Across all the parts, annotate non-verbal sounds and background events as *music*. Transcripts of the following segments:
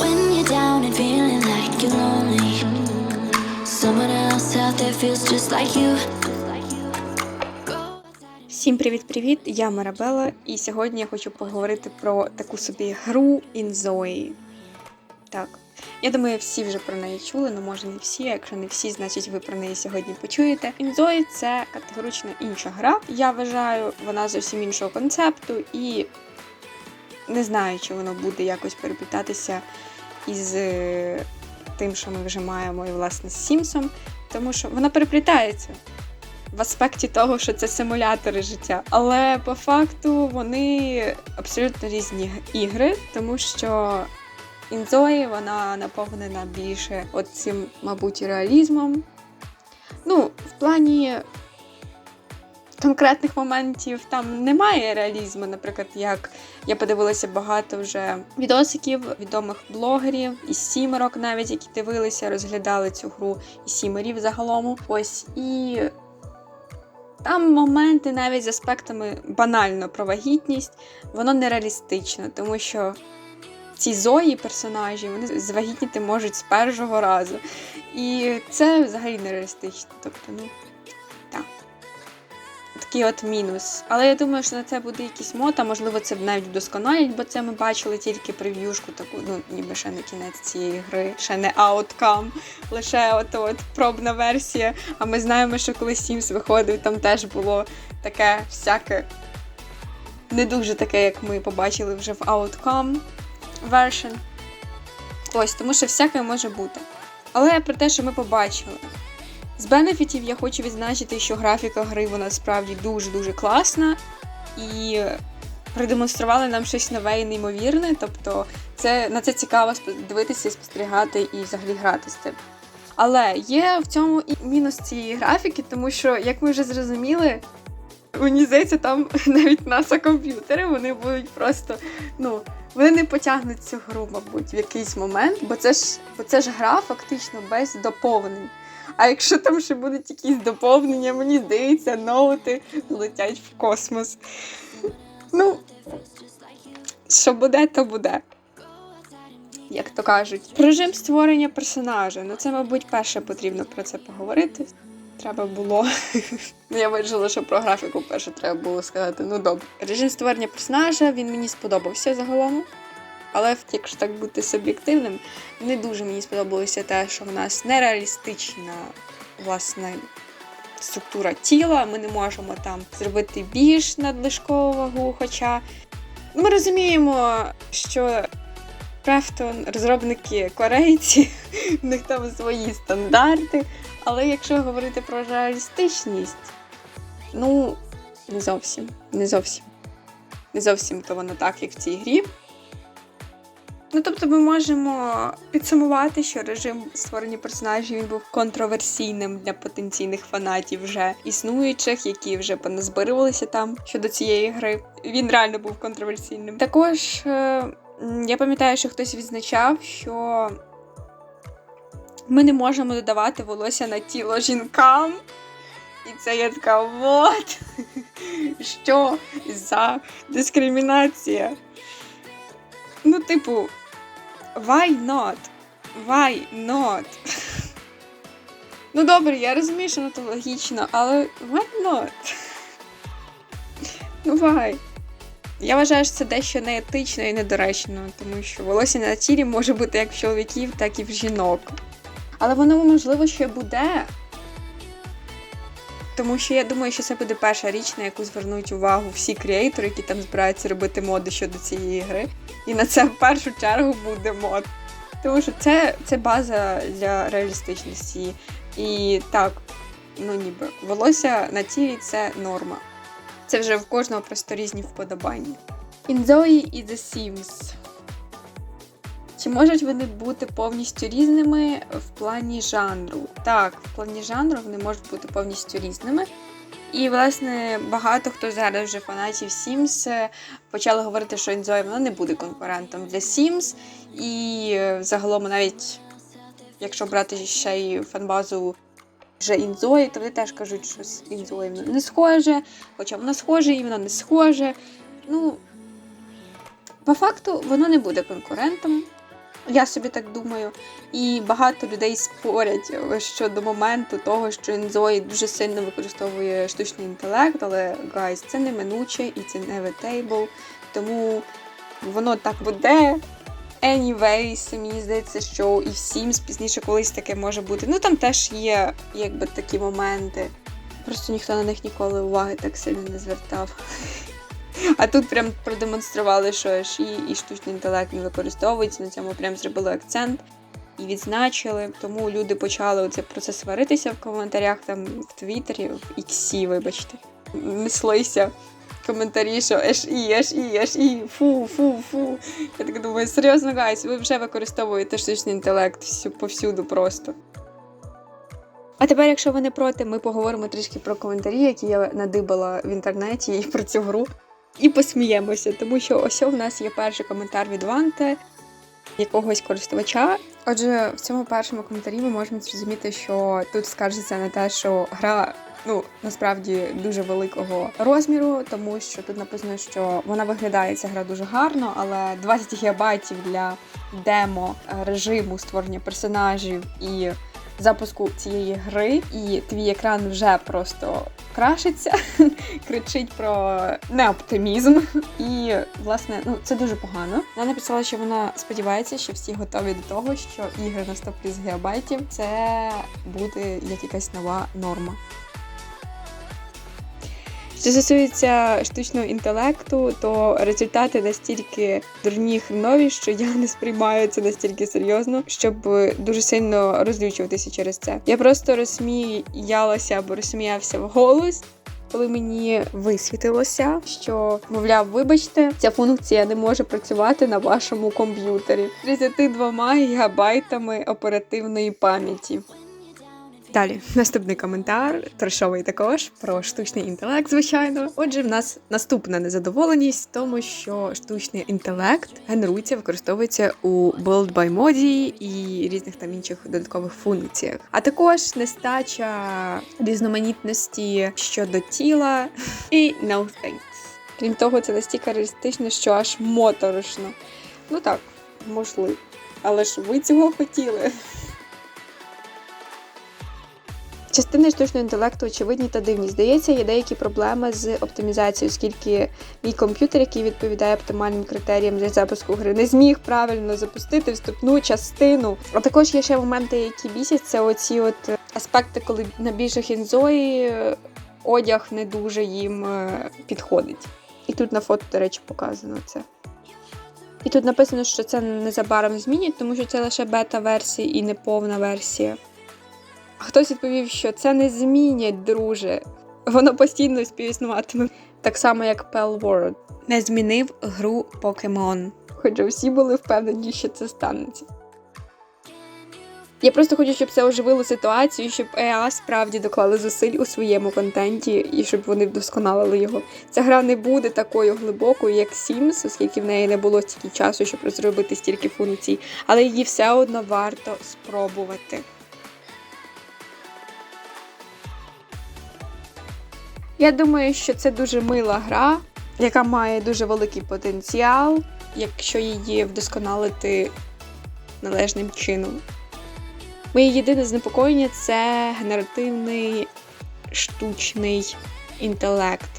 When you're down and feeling like you're lonely, someone else out there feels just like you. Всім привіт-привіт! Я Марабела, і сьогодні я хочу поговорити про таку собі гру Інзої. Так, я думаю, всі вже про неї чули, ну може не всі. Якщо не всі, значить ви про неї сьогодні почуєте. Інзої це категорично інша гра. Я вважаю, вона зовсім іншого концепту, і не знаю, чи воно буде якось переплітатися із е, тим, що ми вже маємо і власне з Сімсом, тому що вона переплітається в аспекті того, що це симулятори життя. Але по факту вони абсолютно різні ігри, тому що інзої вона наповнена більше от цим, мабуть, реалізмом. Ну, в плані конкретних моментів там немає реалізму. Наприклад, як я подивилася багато вже відосиків відомих блогерів і сімерок, навіть які дивилися, розглядали цю гру і сімерів загалом. Ось і там моменти навіть з аспектами банально про вагітність, воно нереалістично, тому що ці зої персонажі вони звагітніти можуть з першого разу. І це взагалі нереалістично. Тобто, ну. Такий от мінус. Але я думаю, що на це буде якийсь мод, а можливо, це навіть вдосконалять, бо це ми бачили тільки прев'юшку, таку, ну, ніби ще не кінець цієї гри, ще не ауткам, лише от, от пробна версія. А ми знаємо, що коли Sims виходив, там теж було таке всяке. Не дуже таке, як ми побачили вже в Outcome version. Ось, тому що всяке може бути. Але про те, що ми побачили. З бенефітів я хочу відзначити, що графіка гри вона справді дуже-дуже класна і продемонстрували нам щось нове і неймовірне. Тобто це, на це цікаво дивитися, спостерігати і взагалі грати з цим. Але є в цьому і мінус цієї графіки, тому що, як ми вже зрозуміли, мені здається, там *laughs* навіть NASA комп'ютери вони будуть просто, ну, вони не потягнуть цю гру, мабуть, в якийсь момент, бо це ж, бо це ж гра фактично без доповнень. А якщо там ще будуть якісь доповнення, мені здається, ноути летять в космос. Ну, що буде, то буде. Як то кажуть. Режим створення персонажа. Ну, це, мабуть, перше потрібно про це поговорити. Треба було. Ну, Я вирішила, що про графіку перше треба було сказати. Ну добре. Режим створення персонажа він мені сподобався загалом. Але якщо так бути суб'єктивним, не дуже мені сподобалося те, що в нас нереалістична власне структура тіла. Ми не можемо там зробити більш надлишкову вагу. Хоча ми розуміємо, що Крафтон, розробники корейці, *laughs* в них там свої стандарти. Але якщо говорити про реалістичність, ну не зовсім, не зовсім. Не зовсім то воно так, як в цій грі. Ну, тобто, ми можемо підсумувати, що режим створення персонажів він був контроверсійним для потенційних фанатів вже існуючих, які вже поназбирувалися там щодо цієї гри. Він реально був контроверсійним. Також е, я пам'ятаю, що хтось відзначав, що ми не можемо додавати волосся на тіло жінкам. І це я така, вот, *laughs* що за дискримінація. Ну, типу, why not? Why not? Ну, добре, я розумію, що ну, то логічно, але why not? Ну, why? Я вважаю, що це дещо неетично і недоречно, тому що волосся на тілі може бути як в чоловіків, так і в жінок. Але воно, можливо, ще буде. Тому що я думаю, що це буде перша річ, на яку звернуть увагу всі креатори, які там збираються робити моди щодо цієї гри. І на це в першу чергу буде мод. Тому що це, це база для реалістичності. І так, ну ніби волосся на тілі це норма. Це вже в кожного просто різні вподобання. Інзої і The Sims. Чи можуть вони бути повністю різними в плані жанру? Так, в плані жанру вони можуть бути повністю різними. І, власне, багато хто зараз вже фанатів Sims почали говорити, що Enjoy вона не буде конкурентом для Sims. І е, загалом навіть, якщо брати ще й фанбазу вже Інзої, то вони теж кажуть, що з Інзої не схоже, хоча воно схоже і воно не схоже. Ну, по факту, воно не буде конкурентом. Я собі так думаю. І багато людей спорять е, щодо моменту того, що Enjoy дуже сильно використовує штучний інтелект, але guys, це неминуче і це inevitable, тому воно так буде. Anyways, мені здається, що і всім пізніше колись таке може бути. Ну там теж є якби такі моменти. Просто ніхто на них ніколи уваги так сильно не звертав. А тут прям продемонстрували, що аж і, і штучний інтелект не використовується. На цьому прям зробили акцент і відзначили. Тому люди почали оце про це сваритися в коментарях там в Твіттері, в Іксі, вибачте. Неслися коментарі, що еш і, еш і, еш і, фу, фу, фу. Я так думаю, серйозно, гайс, ви вже використовуєте штучний інтелект всю, повсюду просто. А тепер, якщо ви не проти, ми поговоримо трішки про коментарі, які я надибала в інтернеті і про цю гру. І посміємося, тому що ось у нас є перший коментар від Ванте, якогось користувача. Отже, в цьому першому коментарі ми можемо зрозуміти, що тут скаржиться на те, що гра ну насправді дуже великого розміру, тому що тут написано, що вона виглядає ця гра дуже гарно, але 20 гігабайтів для демо е, режиму створення персонажів і запуску цієї гри, і твій екран вже просто крашиться, *laughs* кричить про неоптимізм. І власне, ну це дуже погано. Вона написала, що вона сподівається, що всі готові до того, що ігри на 100 плюс гігабайтів це буде як якась нова норма. Що стосується штучного інтелекту, то результати настільки дурні хренові, що я не сприймаю це настільки серйозно, щоб дуже сильно розлючуватися через це. Я просто розсміялася або розсміявся в голос. Коли мені висвітилося, що мовляв, вибачте, ця функція не може працювати на вашому комп'ютері 32 гігабайтами оперативної пам'яті. Далі наступний коментар, трешовий також про штучний інтелект, звичайно. Отже, в нас наступна незадоволеність в тому, що штучний інтелект генерується, використовується у build by моді і різних там інших додаткових функціях. А також нестача різноманітності щодо тіла *laughs* і no thanks. Крім того, це настільки реалістично, що аж моторошно. Ну так, можливо. Але ж ви цього хотіли. Частини штучного інтелекту очевидні та дивні. Здається, є деякі проблеми з оптимізацією, оскільки мій комп'ютер, який відповідає оптимальним критеріям для запуску гри, не зміг правильно запустити вступну частину. А також є ще моменти, які бісять, це оці от аспекти, коли на більших інзої е, одяг не дуже їм е, підходить. І тут на фото, до речі, показано це. І тут написано, що це незабаром змінять, тому що це лише бета-версія і не повна версія. Хтось відповів, що це не змінять, друже. Воно постійно співіснуватиме. Так само, як Pell World. Не змінив гру Pokemon. Хоча всі були впевнені, що це станеться. Я просто хочу, щоб це оживило ситуацію, щоб EA справді доклали зусиль у своєму контенті і щоб вони вдосконалили його. Ця гра не буде такою глибокою, як Sims, оскільки в неї не було стільки часу, щоб розробити стільки функцій, але її все одно варто спробувати. Я думаю, що це дуже мила гра, яка має дуже великий потенціал, якщо її вдосконалити належним чином. Моє єдине занепокоєння це генеративний штучний інтелект,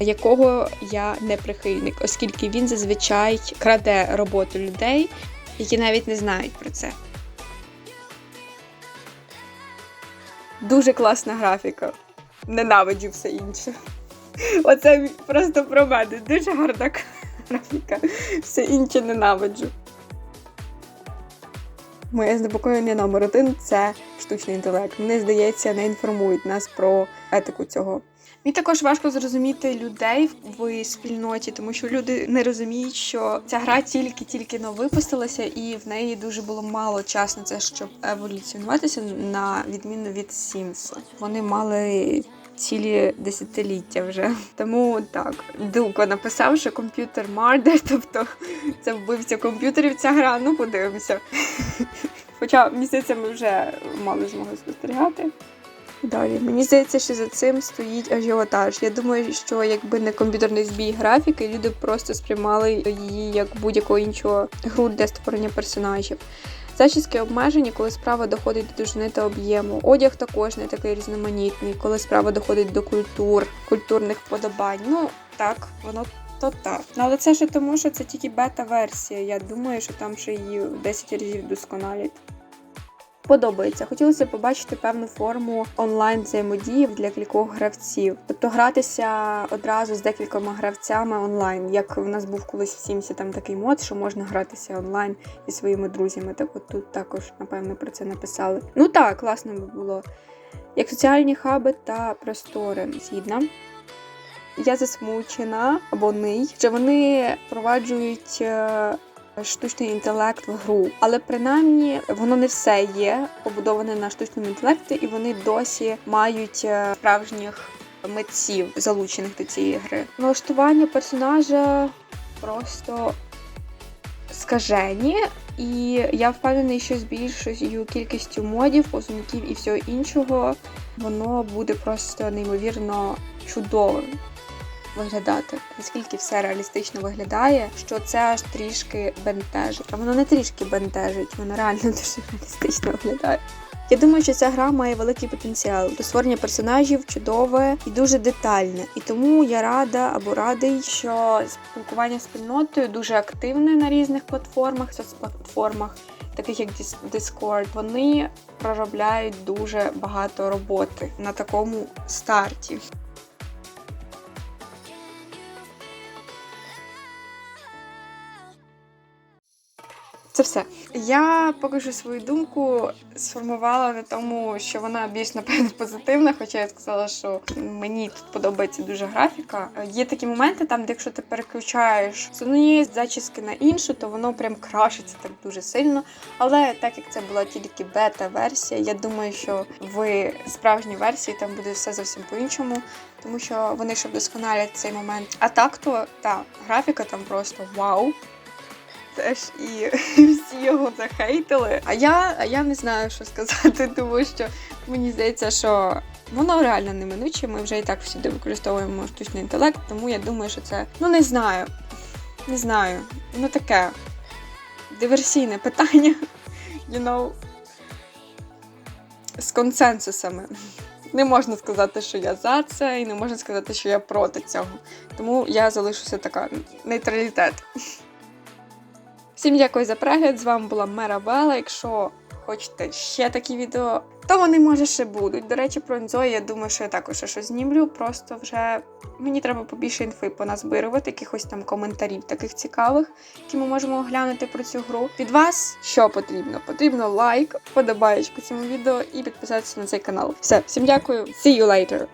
якого я не прихильник, оскільки він зазвичай краде роботу людей, які навіть не знають про це. Дуже класна графіка. Ненавиджу все інше. Оце просто про мене. Дуже гарна графіка. Все інше ненавиджу. Моє занепокоєння номер один це штучний інтелект. Мені здається, не інформують нас про етику цього. Мені також важко зрозуміти людей в спільноті, тому що люди не розуміють, що ця гра тільки-тільки но випустилася, і в неї дуже було мало часу на це, щоб еволюціонуватися, на відміну від Sims. Вони мали цілі десятиліття вже. Тому так, Дулко написав, що комп'ютер мардер, *laughs* тобто це вбивця комп'ютерів ця гра. Ну, подивимося. *laughs* Хоча, мені здається, ми вже мали змогу спостерігати. Далі. Мені здається, що за цим стоїть ажіотаж. Я думаю, що якби не комп'ютерний збій графіки, люди просто сприймали її як будь-яку іншу гру для створення персонажів. Зачіски обмежені, коли справа доходить до довжини та об'єму. Одяг також не такий різноманітний, коли справа доходить до культур, культурних вподобань. Ну так, воно то так. Ну але це ще тому, що це тільки бета-версія. Я думаю, що там ще її в 10 разів досконалять. Подобається. Хотілося побачити певну форму онлайн взаємодії для кількох гравців, тобто гратися одразу з декількома гравцями онлайн. Як в нас був колись в Сімсі там такий мод, що можна гратися онлайн зі своїми друзями. Так от тут також, напевно, про це написали. Ну так, класно би було. Як соціальні хаби та простори. Згідна. Я засмучена або ний, що вони впроваджують е, штучний інтелект в гру, але принаймні воно не все є побудоване на штучному інтелекті, і вони досі мають е, справжніх митців, залучених до цієї гри. Налаштування персонажа просто скажені. І я впевнений, що з більшою кількістю модів, посунків і всього іншого, воно буде просто неймовірно чудовим виглядати. Наскільки все реалістично виглядає, що це аж трішки бентежить. А воно не трішки бентежить, воно реально *laughs* дуже реалістично виглядає. Я думаю, що ця гра має великий потенціал. До створення персонажів чудове і дуже детальне. І тому я рада або радий, що спілкування з спільнотою дуже активне на різних платформах, соцплатформах, таких як Discord. Вони проробляють дуже багато роботи на такому старті. Це все. Я поки що свою думку сформувала на тому, що вона більш напевно позитивна, хоча я сказала, що мені тут подобається дуже графіка. Є такі моменти, там, де якщо ти переключаєш з однієї зачіски на іншу, то воно прям крашиться так дуже сильно. Але так як це була тільки бета-версія, я думаю, що в справжній версії там буде все зовсім по-іншому, тому що вони ще вдосконалять цей момент. А так то та графіка там просто вау теж і *laughs* всі його захейтили. А я, а я не знаю, що сказати, *laughs* тому що мені здається, що воно реально неминуче. Ми вже і так всюди використовуємо штучний інтелект, тому я думаю, що це ну не знаю. Не знаю. Ну таке диверсійне питання, *laughs* you know, з консенсусами. Не можна сказати, що я за це, і не можна сказати, що я проти цього. Тому я залишуся така нейтралітет. Всім дякую за перегляд. З вами була Мерабела. Якщо хочете ще такі відео, то вони може ще будуть. До речі, про Ензої, я думаю, що я також ще щось знімлю. Просто вже мені треба побільше інфи поназбирувати, якихось там коментарів таких цікавих, які ми можемо оглянути про цю гру. Від вас що потрібно? Потрібно лайк, подобаєчку цьому відео і підписатися на цей канал. Все, всім дякую. See you later!